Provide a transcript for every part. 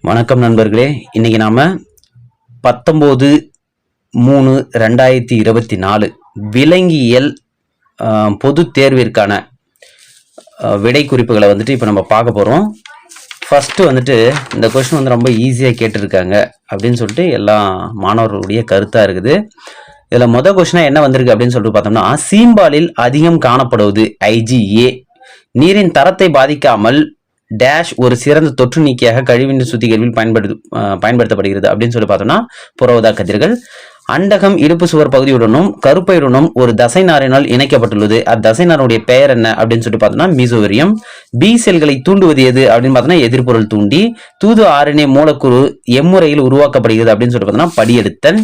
வணக்கம் நண்பர்களே. இன்னைக்கு நாம பத்தொம்போது மூணு ரெண்டாயிரத்தி இருபத்தி நாலு விலங்கியல் பொது தேர்விற்கான விடை குறிப்புகளை வந்துட்டு இப்போ நம்ம பார்க்க போகிறோம் ஃபஸ்ட்டு வந்துட்டு இந்த கொஷின் வந்து ரொம்ப ஈஸியாக கேட்டிருக்காங்க அப்படின்னு சொல்லிட்டு எல்லா மாணவர்களுடைய கருத்தாக இருக்குது. இதில் மொதல் கொஷினாக என்ன வந்திருக்கு அப்படின்னு சொல்லிட்டு பார்த்தோம்னா சீம்பாலில் அதிகம் காணப்படுவது ஐஜிஏ நீரின் தரத்தை பாதிக்காமல் டேஷ் ஒரு சிறந்த தொற்று நீக்கியாக கழிவுநீர் சுத்திகரிப்பில் பயன்படுத்து பயன்படுத்தப்படுகிறது அப்படின்னு சொல்லி பார்த்தோம்னா புறவதா கதிர்கள். அண்டகம் இடுப்பு சுவர் பகுதியுடனும் கருப்பையுடனும் ஒரு தசை நாரினால் இணைக்கப்பட்டுள்ளது. அத்தசை நாருடைய பெயர் என்ன அப்படின்னு சொல்லிட்டு பார்த்தோம்னா மீசோவரியம் பி செல்களை தூண்டுவது எது அப்படின்னு பார்த்தோம்னா எதிர்பொருள் தூண்டி. தூது ஆர்என்ஏ மூலக்கூறு எம்முறையில் உருவாக்கப்படுகிறது அப்படின்னு சொல்லிட்டு பார்த்தோம்னா படியெடுத்தல்.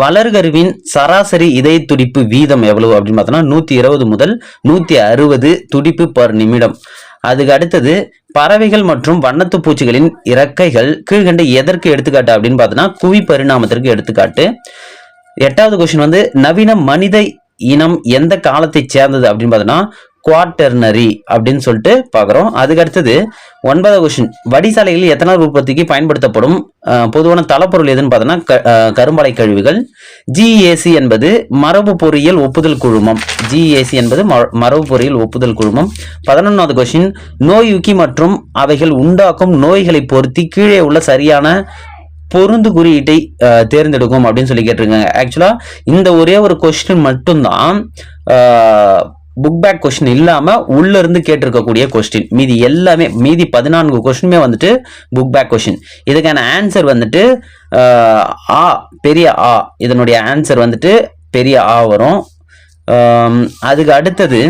வளர்கருவின் சராசரி இதய துடிப்பு வீதம் எவ்வளவு அப்படின்னு பார்த்தோம்னா நூற்றி இருபது முதல் நூற்றி அறுபது துடிப்பு பர் நிமிடம். அதுக்கு அடுத்தது பறவைகள் மற்றும் வண்ணத்து பூச்சிகளின் இறக்கைகள் கீழ்கண்ட எதற்கு எடுத்துக்காட்டு அப்படின்னு பார்த்தோன்னா குவி பரிணாமத்திற்கு எடுத்துக்காட்டு. எட்டாவது கொஸ்டின் வந்து நவீன மனித இனம் எந்த காலத்தை சேர்ந்தது அப்படின்னு பார்த்தோன்னா குவாட்டர்னரி அப்படின்னு சொல்லிட்டு பார்க்குறோம். அதுக்கு அடுத்தது ஒன்பதாவது கொஷின் வடிசாலையில் எத்தனால் உற்பத்திக்கு பயன்படுத்தப்படும் பொதுவான தளப்பொருள் எதுன்னு பார்த்தோன்னா க- கரும்பலை கழிவுகள். ஜிஏசி என்பது மரபு பொறியியல் ஒப்புதல் குழுமம். ஜிஏசி என்பது மரபு பொறியியல் ஒப்புதல் குழுமம். பதினொன்றாவது கொஸ்டின் நோயுக்கி மற்றும் அவைகள் உண்டாக்கும் நோய்களை பொருத்தி கீழே உள்ள சரியான பொருந்து குறியீட்டை தேர்ந்தெடுக்கும் அப்படின்னு சொல்லி கேட்டிருக்காங்க. ஆக்சுவலாக இந்த ஒரே ஒரு கொஸ்டின் மட்டும்தான் புக் பேக் கொஸ்டின் இல்லாமல் உள்ள இருந்து கேட்டிருக்கக்கூடிய கொஸ்டின் மீதி எல்லாமே மீதி பதினான்கு கொஸ்டினுமே வந்துட்டு புக் பேக் கொஸ்டின் இதுக்கான ஆன்சர் வந்துட்டு ஆ பெரிய ஆ. இதனுடைய ஆன்சர் வந்துட்டு பெரிய ஆ வரும். அதுக்கு அடுத்தது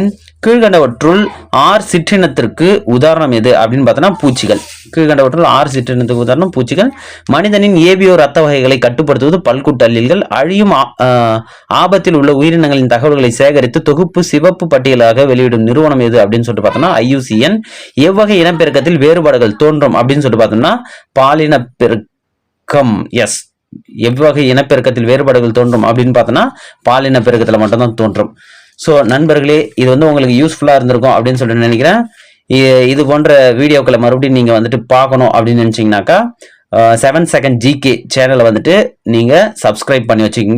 கீழ்கண்டவற்றுள் ஆர் சிற்றினத்திற்கு உதாரணம் எது அப்படின்னு பார்த்தோன்னா பூச்சிகள். கீழ்கண்டவற்றுள் ஆர் சிற்றினத்துக்கு உதாரணம் பூச்சிகள். மனிதனின் ஏபியோ ரத்த வகைகளை கட்டுப்படுத்துவது பல்குட்டல்லில்கள் அழியும் ஆபத்தில் உள்ள உயிரினங்களின் தகவல்களை சேகரித்து தொகுப்பு சிவப்பு பட்டியலாக வெளியிடும் நிறுவனம் எது அப்படின்னு சொல்லிட்டு பார்த்தோம்னா ஐயூசிஎன் எவ்வகை இனப்பெருக்கத்தில் வேறுபாடுகள் தோன்றும் அப்படின்னு சொல்லிட்டு பார்த்தோம்னா பாலினப்பெருக்கம் எஸ். எவ்வகை இனப்பெருக்கத்தில் வேறுபாடுகள் தோன்றும் அப்படின்னு பார்த்தோன்னா பாலின பெருக்கத்தில் மட்டும்தான் தோன்றும். ஸோ நண்பர்களே இது வந்து உங்களுக்கு யூஸ்ஃபுல்லாக இருந்திருக்கும் அப்படின்னு சொல்லிட்டு நினைக்கிறேன். இது போன்ற வீடியோக்களை மறுபடியும் நீங்கள் வந்துட்டு பார்க்கணும் அப்படின்னு நினச்சிங்கனாக்கா செவன் செகண்ட் ஜிகே சேனலை வந்துட்டு நீங்கள் சப்ஸ்கிரைப் பண்ணி வச்சுக்கிங்க.